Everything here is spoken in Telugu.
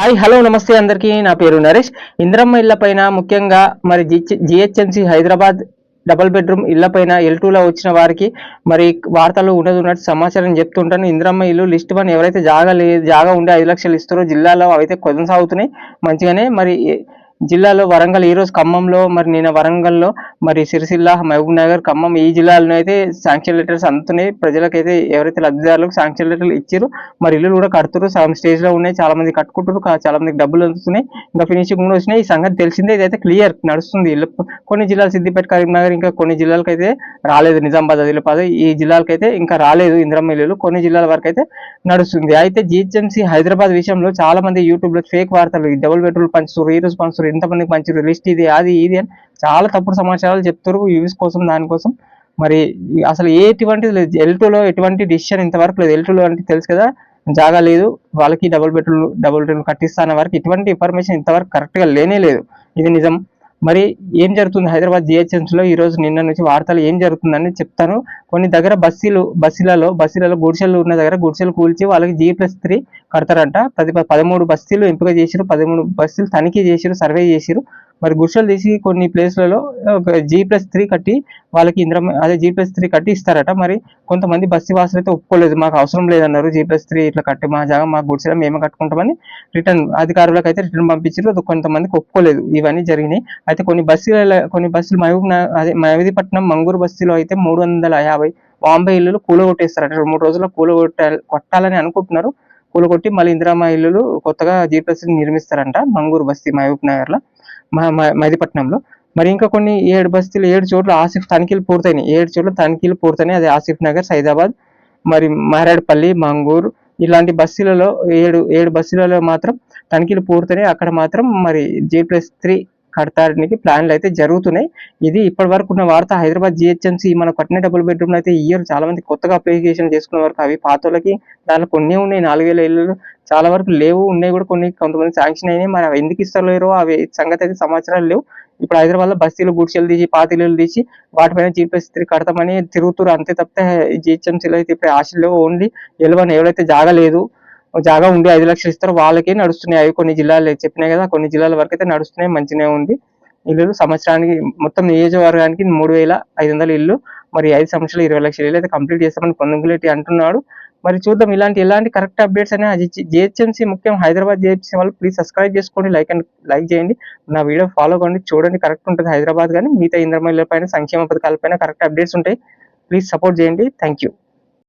హాయ్ హలో నమస్తే అందరికీ. నా పేరు నరేష్. ఇంద్రమ్మ ఇళ్ళ పైన ముఖ్యంగా మరి జిహెచ్ఎంసి హైదరాబాద్ డబుల్ బెడ్రూమ్ ఇళ్ళ పైన ఎల్ టూలో వచ్చిన వారికి మరి వార్తలు ఉండదు ఉన్నట్టు సమాచారం చెప్తుంటాను. ఇంద్రమ్మ ఇల్లు లిస్ట్ వన్ ఎవరైతే జాగా లేదు జాగా ఉండే ఐదు లక్షలు ఇస్తారో జిల్లాలో అవైతే కొనసాగుతున్నాయి. మంచిగానే మరి జిల్లాలో వరంగల్ ఈ రోజు ఖమ్మంలో మరి నిన్న వరంగల్లో మరి సిరిసిల్ల మహబూబ్ నగర్ ఖమ్మం ఈ జిల్లాలో అయితే శాంక్షన్ లెటర్స్ అందుతున్నాయి. ప్రజలకైతే ఎవరైతే లబ్ధిదారులకు శాంక్షన్ లెటర్లు ఇచ్చారు మరి ఇల్లు కూడా కడుతున్నారు సగం స్టేజ్లో ఉన్నాయి. చాలా మంది కట్టుకుంటారు చాలా మందికి డబ్బులు అందుతున్నాయి. ఇంకా ఫినిషింగ్ కూడా వచ్చినాయి. ఈ సంగతి తెలిసిందే. ఇదైతే క్లియర్ నడుస్తుంది. ఇల్లు కొన్ని జిల్లాలు సిద్దిపేట కరీంనగర్ ఇంకా కొన్ని జిల్లాలకు అయితే రాలేదు. నిజామాబాద్ ఆదిలాబాద్ ఈ జిల్లాలకైతే ఇంకా రాలేదు. ఇంద్రమ్మ ఇల్లులు కొన్ని జిల్లాల వరకు అయితే నడుస్తుంది. అయితే జిహెచ్ఎంసీ హైదరాబాద్ విషయంలో చాలా మంది యూట్యూబ్లో ఫేక్ వార్తలు డబుల్ బెడ్రూమ్ పంచుతారు ఈ రోజు పంచుతారు ఎంతమందికి మంచి లిస్ట్ ఇది అది ఇది అని చాలా తప్పుడు సమాచారాలు చెప్తారు వ్యూస్ కోసం దానికోసం మరి అసలు ఎటువంటి లేదు. ఎల్ ఎటువంటి డిసిషన్ ఇంతవరకు లేదు. ఎల్ అంటే తెలుసు కదా జాగా లేదు. వాళ్ళకి డబుల్ బెడ్రూమ్ డబుల్ బెడ్రూమ్ కట్టిస్తాన వరకు ఇటువంటి ఇన్ఫర్మేషన్ ఇంతవరకు కరెక్ట్గా లేనే లేదు. ఇది నిజం. మరి ఏం జరుగుతుంది? హైదరాబాద్ GHMC లో ఈ రోజు నిన్న నుంచి వార్తలు ఏం జరుగుతుందని చెప్తాను. కొన్ని దగ్గర బస్సీలు బస్సులలో బస్సులలో గుడిసెలు ఉన్న దగ్గర గుడిసెలు కూల్చి వాళ్ళకి జీ ప్లస్ త్రీ కడతారంట. పది పదమూడు బస్సులు ఎంపిక చేసిరు పదమూడు బస్సులు తనిఖీ చేసిరు సర్వే చేసిరు మరి గుడిసెలు తీసి కొన్ని ప్లేస్లలో జీ ప్లస్ త్రీ కట్టి వాళ్ళకి ఇంద్రం అదే జీ ప్లస్ త్రీ కట్టి ఇస్తారట. మరి కొంతమంది బస్సు వాసులు అయితే ఒప్పుకోలేదు. మాకు అవసరం లేదన్నారు. జీ ప్లస్ త్రీ ఇట్లా కట్టి మా జాగా మా గుడిసెలో మేమే కట్టుకుంటామని రిటర్న్ అధికారులకు అయితే రిటర్న్ పంపించారు అది కొంతమందికి ఒప్పుకోలేదు. ఇవన్నీ జరిగినాయి. అయితే కొన్ని బస్సుల కొన్ని బస్సులు మహబూబ్ అదే మహబూదిపట్నం మంగూరు బస్సులో అయితే మూడు వందల యాభై బాంబే ఇల్లులు కూలగొట్టేస్తారట. రెండు మూడు రోజుల్లో కూలగొట్టాలి కొట్టాలని అనుకుంటున్నారు. కూలగొట్టి మళ్ళీ ఇందిరామ ఇల్లులు కొత్తగా జీ ప్లస్ నిర్మిస్తారంట మంగూరు బస్తీ మహబూబ్ నగర్లో మహదీపట్నంలో మరి ఇంకా కొన్ని ఏడు బస్తీలు ఏడు చోట్ల ఆసిఫ్ తనిఖీలు పూర్తయినాయి. ఏడు చోట్ల తనిఖీలు పూర్తయినాయి. అది ఆసిఫ్ నగర్ సైదాబాద్ మరి మారేడుపల్లి మంగూరు. ఇలాంటి బస్సులలో ఏడు ఏడు బస్సులలో మాత్రం తనిఖీలు పూర్తయినాయి. అక్కడ మాత్రం మరి జే ప్లస్ త్రీ కడతానికి ప్లాన్లు అయితే జరుగుతున్నాయి. ఇది ఇప్పటి వరకు ఉన్న వార్త. హైదరాబాద్ జిహెచ్ఎంసీ మన కట్టిన డబుల్ బెడ్రూమ్ అయితే ఇయర్ చాలా మంది కొత్తగా అప్లికేషన్ చేసుకున్న వరకు అవి పాతలకి దానిలో కొన్ని ఉన్నాయి. నాలుగు వేల చాలా వరకు లేవు. ఉన్నాయి కూడా కొన్ని. కొంతమంది శాంక్షన్ అయినాయి. మరి అవి ఎందుకు ఇస్తలేరో అవి సంగతి అయితే సమాచారాలు లేవు. ఇప్పుడు హైదరాబాద్లో బస్తీలు గుడిసెలు తీసి పాతిలు తీసి వాటిపైన జీపీఎస్ త్రీ కడతామని తిరుగుతున్నారు అంతే తప్పితే జిహెచ్ఎంసీలో అయితే ఇప్పుడు ఆశలు లేవు. ఓన్లీ ఎలవన్ ఎవరైతే జాగలేదు జాగా ఉండి ఐదు లక్షలు ఇస్తారు. వాళ్ళకే నడుస్తున్నాయి. అవి కొన్ని జిల్లాలు చెప్పినాయి కదా కొన్ని జిల్లాల వరకు అయితే నడుస్తున్నాయి మంచినే ఉంది. ఇల్లు సంవత్సరానికి మొత్తం నియోజకవర్గానికి మూడు వేల ఐదు వందల ఇల్లు మరి ఐదు సంవత్సరాలు ఇరవై లక్షల ఇల్లు అయితే కంప్లీట్ చేస్తామని పొందుగులేటి అంటున్నాడు. మరి చూద్దాం ఇలాంటి ఎలాంటి కరెక్ట్ అప్డేట్స్ అనేది జిహెచ్ఎంసీ ముఖ్యం హైదరాబాద్ జిహెచ్ఎంసీ వాళ్ళు ప్లీజ్ సబ్స్క్రైబ్ చేసుకోండి లైక్ అండ్ లైక్ చేయండి. నా వీడియో ఫాలో కండి చూడండి కరెక్ట్ ఉంటుంది హైదరాబాద్ కానీ మిగతా ఇంద్రమహిళ పైన సంక్షేమ పథకాల పైన కరెక్ట్ అప్డేట్స్ ఉంటాయి. ప్లీజ్ సపోర్ట్ చేయండి. Thank you